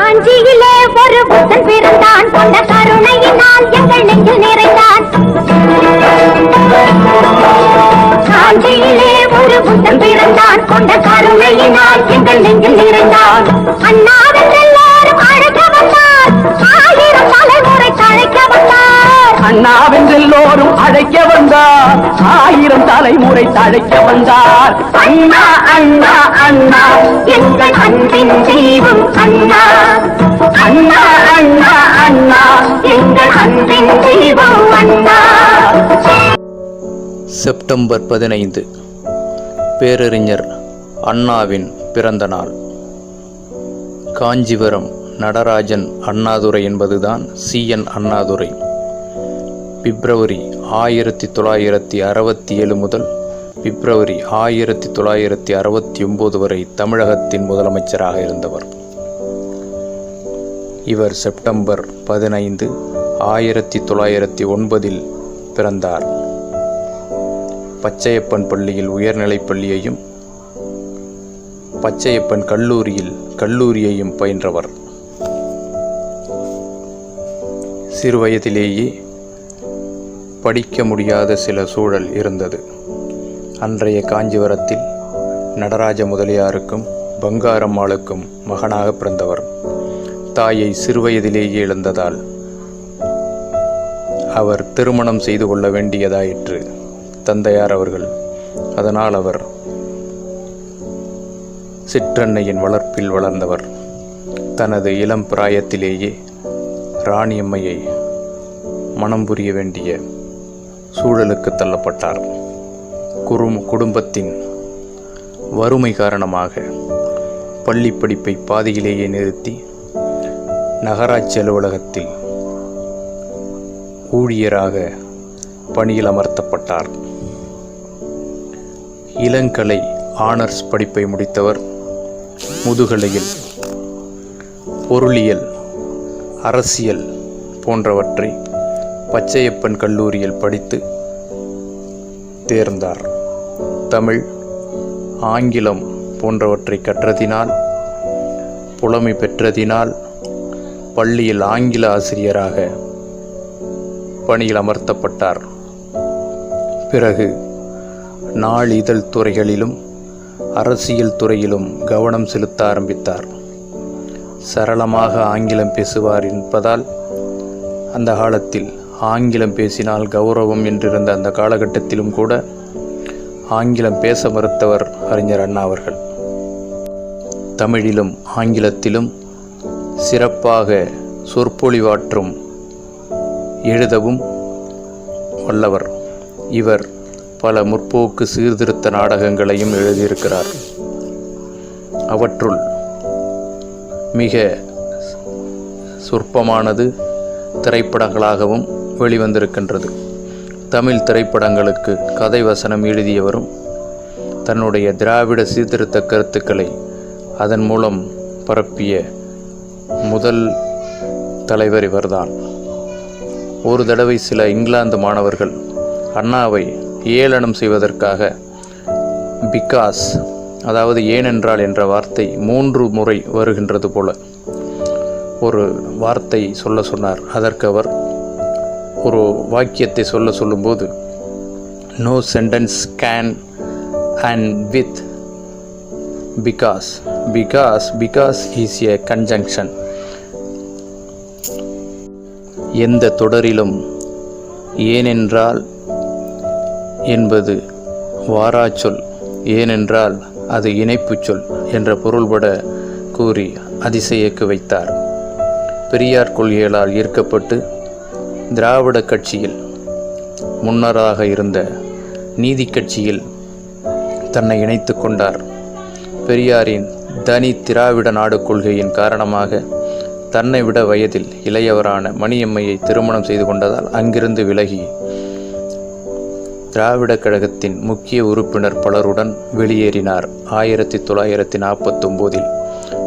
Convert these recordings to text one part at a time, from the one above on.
காஞ்சியிலே ஒரு புத்தன் பிறந்தான். கொண்ட கருணையினால் எங்கள் நெஞ்சில் நிறைந்தான். காஞ்சியிலே ஒரு புத்தன் பிறந்தான். கொண்ட கருணையினால் எங்கள் நெஞ்சில் நிறைந்தான். அண்ணாவின் எல்லாரும் அழைக்க வந்தார். ஆயிரம் தலைமுறை தழைக்க வந்தார். அண்ணாவென்றெல்லோரும் அழைக்க வந்தார். ஆயிரம் தலைமுறை தழைக்க வந்தார். அண்ணா அண்ணா அண்ணா. எங்கள் அன்பின் தெய்வம் அண்ணா. அண்ணா அண்ணா அண்ணா. எங்கள் அன்பின் தெய்வம் அண்ணா. செப்டம்பர் பதினைந்து. பேரறிஞர் அண்ணாவின் பிறந்த நாள். காஞ்சிபுரம் நடராஜன் அண்ணாதுரை என்பதுதான் சி என் அண்ணாதுரை. பிப்ரவரி ஆயிரத்தி தொள்ளாயிரத்தி அறுபத்தி ஏழு முதல் பிப்ரவரி ஆயிரத்தி தொள்ளாயிரத்தி அறுபத்தி ஒம்பது வரை தமிழகத்தின் முதலமைச்சராக இருந்தவர். இவர் செப்டம்பர் பதினைந்து ஆயிரத்தி தொள்ளாயிரத்தி ஒன்பதில் பிறந்தார். பச்சையப்பன் பள்ளியில் உயர்நிலைப் பள்ளியையும் பச்சையப்பன் கல்லூரியில் கல்லூரியையும் பயின்றவர். சிறுவயதிலேயே படிக்க முடியாத சில சூழல் இருந்தது. அன்றைய காஞ்சிபுரத்தில் நடராஜ முதலியாருக்கும் பங்காரம்மாளுக்கும் மகனாக பிறந்தவர். தாயை சிறுவயதிலேயே இழந்ததால் அவர் திருமணம் செய்து கொள்ள வேண்டியதாயிற்று. தந்தையார் அவர்கள் அதனால் அவர் சிற்றன்னையின் வளர்ப்பில் வளர்ந்தவர். தனது இளம் பிராயத்திலேயே ராணியம்மையை மனம் புரிய வேண்டிய சூழலுக்கு தள்ளப்பட்டார். குறும் குடும்பத்தின் வறுமை காரணமாக பள்ளி படிப்பை பாதியிலேயே நிறுத்தி நகராட்சி அலுவலகத்தில் ஊழியராக பணியில் அமர்த்தப்பட்டார். இளங்கலை ஆனர்ஸ் படிப்பை முடித்தவர் முதுகலையில் பொருளியல் அரசியல் போன்றவற்றை பச்சையப்பன் கல்லூரியில் படித்து தேர்ந்தார். தமிழ் ஆங்கிலம் போன்றவற்றை கற்றதினால் புலமை பெற்றதினால் பள்ளியில் ஆங்கில ஆசிரியராக பணியில் அமர்த்தப்பட்டார். பிறகு நாளிதழ் துறைகளிலும் அரசியல் துறையிலும் கவனம் செலுத்த ஆரம்பித்தார். சரளமாக ஆங்கிலம் பேசுவார் என்பதால் அந்த காலத்தில் ஆங்கிலம் பேசினால் கௌரவம் என்றிருந்த அந்த காலகட்டத்திலும் கூட ஆங்கிலம் பேச மறுத்தவர் அறிஞர் அண்ணா அவர்கள். தமிழிலும் ஆங்கிலத்திலும் சிறப்பாக சொற்பொழிவாற்றும் எழுதவும் வல்லவர். இவர் பல முற்போக்கு சீர்திருத்த நாடகங்களையும் எழுதியிருக்கிறார். அவற்றுள் மிக சொற்பமானது திரைப்படங்களாகவும் வெளிவந்திருக்கின்றது. தமிழ் திரைப்படங்களுக்கு கதை வசனம் எழுதியவரும் தன்னுடைய திராவிட சீர்திருத்த கருத்துக்களை அதன் மூலம் பரப்பிய முதல் தலைவர் இவர்தான். ஒரு தடவை சில இங்கிலாந்து மாணவர்கள் அண்ணாவை ஏளனம் செய்வதற்காக பிகாஸ் அதாவது ஏனென்றால் என்ற வார்த்தை மூன்று முறை வருகின்றது போல ஒரு வார்த்தை சொல்ல சொன்னார். அதற்கு அவர் ஒரு வாக்கியத்தை சொல்ல சொல்லும்போது no sentence can end with because because because is a conjunction எந்த தொடரிலும் ஏனென்றால் என்பது வாராச்சொல் ஏனென்றால் அது இணைப்புச் சொல் என்ற பொருள்பட கூறி அதிசயக்கு வைத்தார். பெரியார் கொள்கைகளால் ஈர்க்கப்பட்டு திராவிட கட்சியில் முன்னராக இருந்த நீதி கட்சியில் தன்னை இணைத்து கொண்டார். பெரியாரின் தனி திராவிட நாடு கொள்கையின் காரணமாக தன்னை விட வயதில் இளையவரான மணியம்மையை திருமணம் செய்து கொண்டதால் அங்கிருந்து விலகி திராவிட கழகத்தின் முக்கிய உறுப்பினர் பலருடன் வெளியேறினார். ஆயிரத்தி தொள்ளாயிரத்தி நாற்பத்தொம்போதில்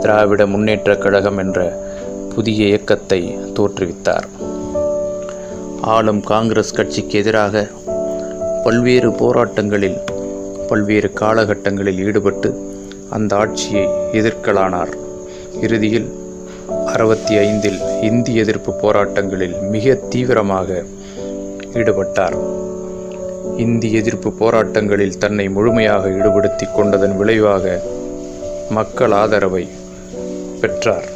திராவிட முன்னேற்றக் கழகம் என்ற புதிய இயக்கத்தை தோற்றுவித்தார். ஆளும் காங்கிரஸ் கட்சிக்கு எதிராக பல்வேறு போராட்டங்களில் பல்வேறு காலகட்டங்களில் ஈடுபட்டு அந்த ஆட்சியை எதிர்க்கலானார். இறுதியில் அறுபத்தி ஐந்தில் இந்தி எதிர்ப்பு போராட்டங்களில் மிக தீவிரமாக ஈடுபட்டார். இந்தி எதிர்ப்பு போராட்டங்களில் தன்னை முழுமையாக ஈடுபடுத்திக் கொண்டதன் விளைவாக மக்கள் ஆதரவை பெற்றார்.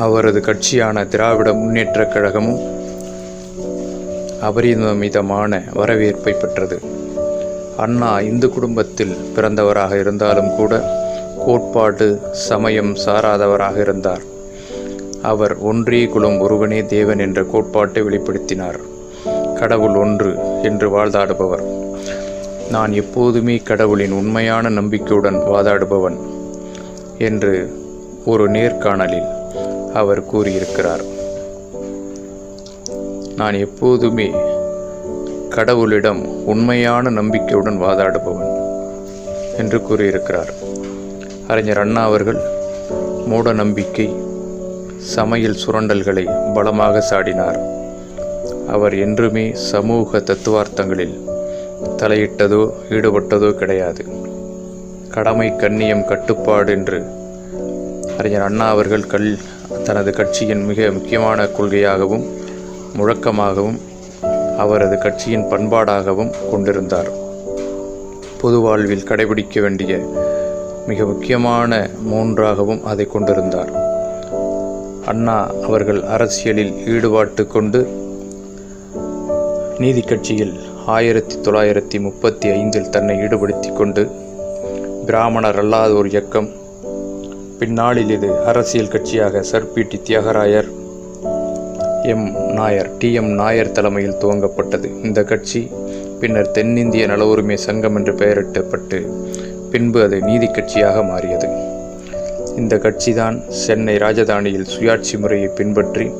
அவரது கட்சியான திராவிட முன்னேற்றக் கழகமும் அபரிமிதமான வரவேற்பை பெற்றது. அண்ணா இந்து குடும்பத்தில் பிறந்தவராக இருந்தாலும் கூட கோட்பாடு சமயம் சாராதவராக இருந்தார். அவர் ஒன்றே குலம் ஒருவனே தேவன் என்ற கோட்பாட்டை வெளிப்படுத்தினார். கடவுள் ஒன்று என்று வாழ்ந்தாடுபவர். நான் எப்போதுமே கடவுளின் உண்மையான நம்பிக்கையுடன் வாதாடுபவன் என்று ஒரு நேர்காணலில் அவர் கூறியிருக்கிறார். நான் எப்போதுமே கடவுளிடம் உண்மையான நம்பிக்கையுடன் வாதாடுபவன் என்று கூறியிருக்கிறார். அறிஞர் அண்ணா அவர்கள் மூட நம்பிக்கை சமையல் சுரண்டல்களை பலமாக சாடினார். அவர் என்றுமே சமூக தத்துவார்த்தங்களில் தலையிட்டதோ ஈடுபட்டதோ கிடையாது. கடமை கண்ணியம் கட்டுப்பாடு என்று அறிஞர் அண்ணா அவர்கள் கல் தனது கட்சியின் மிக முக்கியமான கொள்கையாகவும் முழக்கமாகவும் அவரது கட்சியின் பண்பாடாகவும் கொண்டிருந்தார். பொது வாழ்வில் கடைபிடிக்க வேண்டிய மிக முக்கியமான மூன்றாகவும் அதை கொண்டிருந்தார். அண்ணா அவர்கள் அரசியலில் ஈடுபாட்டு கொண்டு நீதி கட்சியில் ஆயிரத்தி தொள்ளாயிரத்தி முப்பத்தி ஐந்தில் தன்னை ஈடுபடுத்தி கொண்டு பிராமணர் அல்லாத ஒரு இயக்கம் பின்னாளில் இது அரசியல் கட்சியாக சர்பிடி Thyagarayar M Nair T M Nair தலைமையில் துவங்கப்பட்டது. இந்த கட்சி பின்னர் தென்னிந்திய நல உரிமை சங்கம் என்று பெயரிட்டப்பட்டு பின்பு அது நீதி கட்சியாக மாறியது. இந்த கட்சிதான் சென்னை ராஜதானியில் சுயாட்சி முறையை பின்பற்றி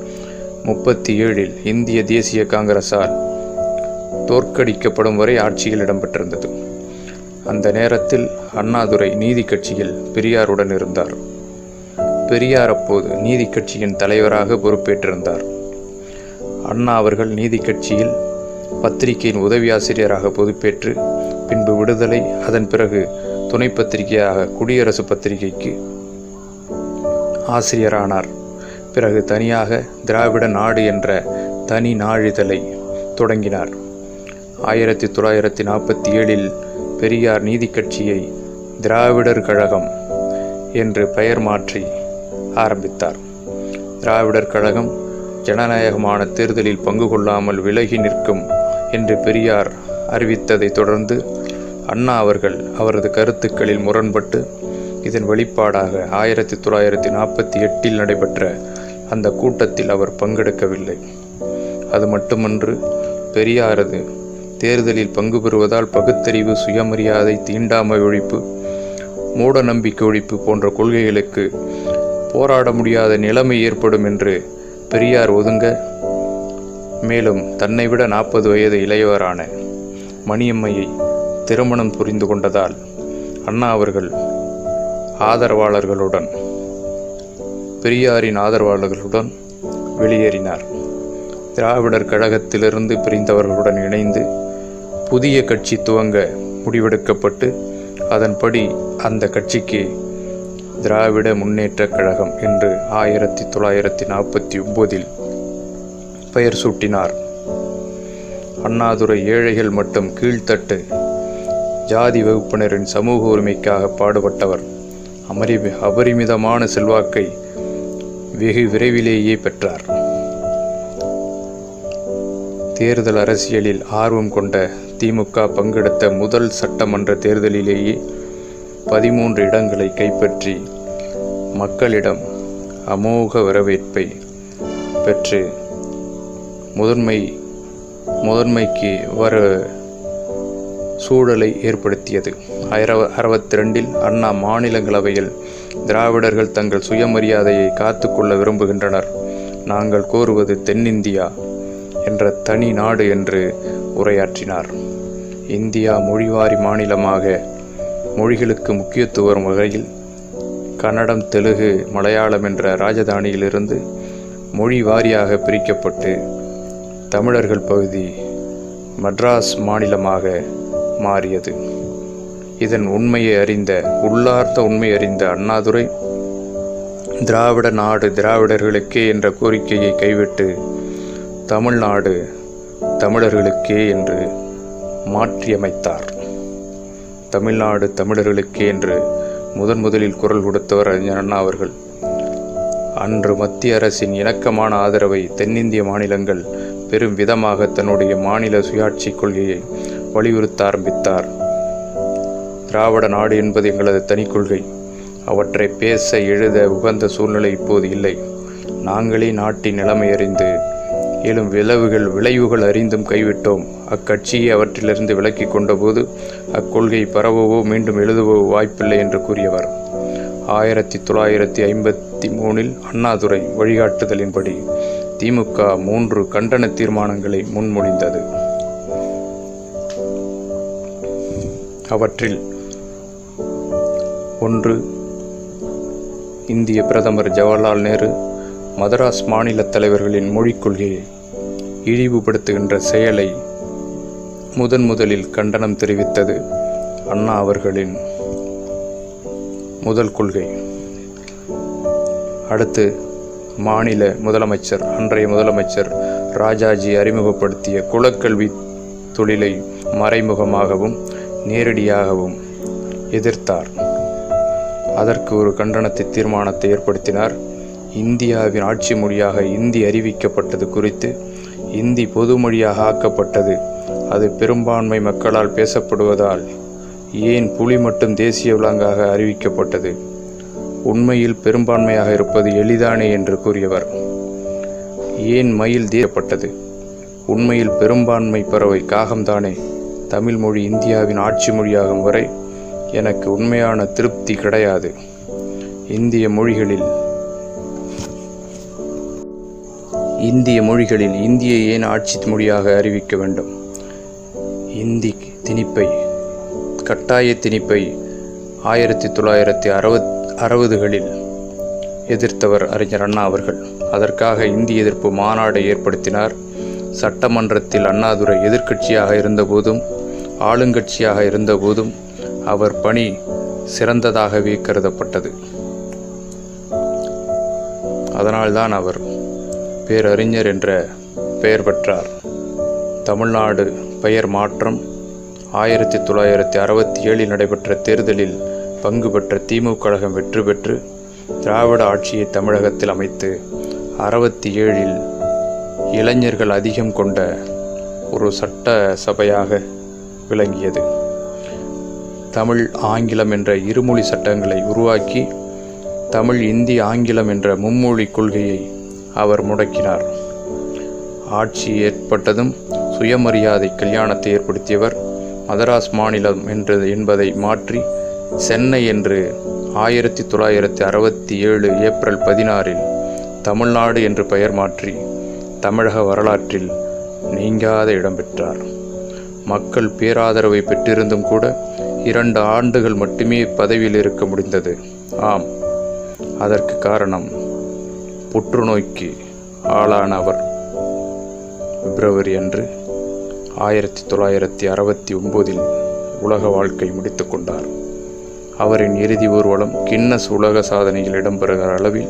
முப்பத்தி ஏழில் இந்திய தேசிய காங்கிரஸால் தோற்கடிக்கப்படும் வரை ஆட்சியில் இடம்பெற்றிருந்தது. அந்த நேரத்தில் அண்ணாதுரை நீதி கட்சியில் பெரியாருடன் இருந்தார். பெரியார் அப்போது நீதி கட்சியின் தலைவராக பொறுப்பேற்றிருந்தார். அண்ணா அவர்கள் நீதி கட்சியில் பத்திரிகையின் உதவி ஆசிரியராக பொறுப்பேற்று பின்பு விடுதலை அதன் பிறகு துணை பத்திரிகையாக குடியரசு பத்திரிகைக்கு ஆசிரியரானார். பிறகு தனியாக திராவிட நாடு என்ற தனி நாளிதழை தொடங்கினார். ஆயிரத்தி தொள்ளாயிரத்தி நாற்பத்தி ஏழில் பெரியார் நீதி கட்சியை திராவிடர் கழகம் என்று பெயர் மாற்றி ஆரம்பித்தார். திராவிடர் கழகம் ஜனநாயகமான தேர்தலில் பங்கு கொள்ளாமல் விலகி நிற்கும் என்று பெரியார் அறிவித்ததைத் தொடர்ந்து அண்ணா அவர்கள் அவரது கருத்துக்களில் முரண்பட்டு இதன் வெளிப்பாடாக ஆயிரத்தி தொள்ளாயிரத்தி நாற்பத்தி எட்டில் நடைபெற்ற அந்த கூட்டத்தில் அவர் பங்கெடுக்கவில்லை. அது மட்டுமன்று பெரியாரது தேர்தலில் பங்கு பெறுவதால் பகுத்தறிவு சுயமரியாதை தீண்டாமை ஒழிப்பு மூட நம்பிக்கை ஒழிப்பு போன்ற கொள்கைகளுக்கு போராட முடியாத நிலைமை ஏற்படும் என்று பெரியார் ஒதுங்க. மேலும் தன்னை விட நாற்பது வயது இளையவரான மணியம்மையை திருமணம் புரிந்து கொண்டதால் அண்ணா அவர்கள் ஆதரவாளர்களுடன் பெரியாரின் ஆதரவாளர்களுடன் வெளியேறினார். திராவிடர் கழகத்திலிருந்து பிரிந்தவர்களுடன் இணைந்து புதிய கட்சி துவங்க முடிவெடுக்கப்பட்டு அதன்படி அந்த கட்சிக்கு திராவிட முன்னேற்றக் கழகம் என்று ஆயிரத்தி தொள்ளாயிரத்தி நாற்பத்தி ஒன்பதில் பெயர் சூட்டினார். அண்ணாதுரை ஏழைகள் மற்றும் கீழ்த்தட்டு ஜாதி வகுப்பினரின் சமூக உரிமைக்காக பாடுபட்டவர். அமரி அபரிமிதமான செல்வாக்கை வெகு விரைவிலேயே பெற்றார். தேர்தல் அரசியலில் ஆர்வம் கொண்ட திமுக பங்கெடுத்த முதல் சட்டமன்ற தேர்தலிலேயே பதிமூன்று இடங்களை கைப்பற்றி மக்களிடம் அமோக வரவேற்பை பெற்று முதன்மை முதன்மைக்கு வர சூழலை ஏற்படுத்தியது. ஆயிர அறுபத்தி ரெண்டில் அண்ணா மாநிலங்களவையில் திராவிடர்கள் தங்கள் சுயமரியாதையை காத்துக்கொள்ள விரும்புகின்றனர். நாங்கள் கோருவது தென்னிந்தியா என்ற தனி நாடு என்று உரையாற்றினார். இந்தியா மொழிவாரி மாநிலமாக மொழிகளுக்கு முக்கியத்துவம் வகையில் கன்னடம் தெலுங்கு மலையாளம் என்ற ராஜதானியிலிருந்து மொழி வாரியாக பிரிக்கப்பட்டு தமிழர்கள் பகுதி மட்ராஸ் மாநிலமாக மாறியது. இதன் உண்மையை அறிந்த உள்ளார்ந்த உண்மை அறிந்த அண்ணாதுரை திராவிட நாடு திராவிடர்களுக்கே என்ற கோரிக்கையை கைவிட்டு தமிழ்நாடு தமிழர்களுக்கே என்று மாற்றியமைத்தார். தமிழ்நாடு தமிழர்களுக்கே என்று முதன் முதலில் குரல் கொடுத்தவர் அறிஞர் அண்ணா அவர்கள். அன்று மத்திய அரசின் இணக்கமான ஆதரவை தென்னிந்திய மாநிலங்கள் பெரும் விதமாக தன்னுடைய மாநில சுயாட்சி கொள்கையை வலியுறுத்த ஆரம்பித்தார். திராவிட நாடு என்பது எங்களது தனி கொள்கை. அவற்றை பேச எழுத உகந்த சூழ்நிலை இப்போது இல்லை. நாங்களே நாட்டின் நிலைமை அறிந்து எழும் விளைவுகள் விளைவுகள் அறிந்தும் கைவிட்டோம். அக்கட்சியை அவற்றிலிருந்து விலக்கி கொண்டபோது அக்கொள்கை பரவவோ மீண்டும் எழுதவோ வாய்ப்பில்லை என்று கூறியவர். ஆயிரத்தி தொள்ளாயிரத்தி ஐம்பத்தி மூணில் அண்ணாதுரை வழிகாட்டுதலின்படி திமுக மூன்று கண்டன தீர்மானங்களை முன்மொழிந்தது. அவற்றில் ஒன்று இந்திய பிரதமர் ஜவஹர்லால் நேரு மதராஸ் மாநில தலைவர்களின் மொழிக் கொள்கையை இழிவுபடுத்துகின்ற செயலை முதன் முதலில் கண்டனம் தெரிவித்தது அண்ணா அவர்களின் முதல் கொள்கை. அடுத்து மாநில முதலமைச்சர் அன்றைய முதலமைச்சர் ராஜாஜி அறிமுகப்படுத்திய குலக்கல்வி தொழிலை மறைமுகமாகவும் நேரடியாகவும் எதிர்த்தார். அதற்கு ஒரு கண்டனத்தை தீர்மானத்தை ஏற்படுத்தினார். இந்தியாவின் ஆட்சி மொழியாக இந்தி அறிவிக்கப்பட்டது குறித்து இந்தி பொதுமொழியாக ஆக்கப்பட்டது அது பெரும்பான்மை மக்களால் பேசப்படுவதால் ஏன் புலி மட்டும் தேசிய விலங்காக அறிவிக்கப்பட்டது? உண்மையில் பெரும்பான்மையாக இருப்பது எளிதானே என்று கூறியவர். ஏன் மயில் தேசப்பட்டது? உண்மையில் பெரும்பான்மை பறவை காகம்தானே? தமிழ் மொழி இந்தியாவின் ஆட்சி மொழியாகும் வரை எனக்கு உண்மையான திருப்தி கிடையாது. இந்திய மொழிகளில் இந்திய மொழிகளில் இந்தியை ஏன் ஆட்சி மொழியாக அறிவிக்க வேண்டும்? இந்தி திணிப்பை கட்டாய திணிப்பை ஆயிரத்தி தொள்ளாயிரத்தி அறுபத் அறுபதுகளில் எதிர்த்தவர் அறிஞர் அண்ணா அவர்கள். அதற்காக இந்தி எதிர்ப்பு மாநாடை ஏற்படுத்தினார். சட்டமன்றத்தில் அண்ணாதுரை எதிர்க்கட்சியாக இருந்தபோதும் ஆளுங்கட்சியாக இருந்தபோதும் அவர் பணி சிறந்ததாகவே கருதப்பட்டது. அதனால்தான் அவர் பேரறிஞர் என்ற பெயர் பெற்றார். தமிழ்நாடு பெயர் மாற்றம். ஆயிரத்தி தொள்ளாயிரத்தி அறுபத்தி ஏழில் நடைபெற்ற தேர்தலில் பங்கு பெற்ற திமுக கழகம் வெற்றி பெற்று திராவிட ஆட்சியை தமிழகத்தில் அமைத்து அறுபத்தி ஏழில் இளைஞர்கள் அதிகம் கொண்ட ஒரு சட்ட சபையாக விளங்கியது. தமிழ் ஆங்கிலம் என்ற இருமொழி சட்டங்களை உருவாக்கி தமிழ் இந்தி ஆங்கிலம் என்ற மும்மொழி கொள்கையை அவர் முடக்கினார். ஆட்சி ஏற்பட்டதும் சுயமரியாதை கல்யாணத்தை ஏற்படுத்தியவர் மதராஸ் மாநிலம் என்று என்பதை மாற்றி சென்னை என்று ஆயிரத்தி தொள்ளாயிரத்தி அறுபத்தி ஏழு ஏப்ரல் பதினாறில் தமிழ்நாடு என்று பெயர் மாற்றி தமிழக வரலாற்றில் நீங்காத இடம் பெற்றார். மக்கள் பேராதரவை பெற்றிருந்தும் கூட இரண்டு ஆண்டுகள் மட்டுமே பதவியில் இருக்க முடிந்தது. ஆம் அதற்கு காரணம் புற்றுநோய்க்கு ஆளான அவர் பிப்ரவரி அன்று ஆயிரத்தி தொள்ளாயிரத்தி அறுபத்தி ஒம்போதில் உலக வாழ்க்கை முடித்து கொண்டார். அவரின் இறுதி ஊர்வலம் கின்னஸ் உலக சாதனையில் இடம்பெறுகிற அளவில்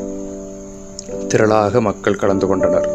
திரளாக மக்கள் கலந்து கொண்டனர்.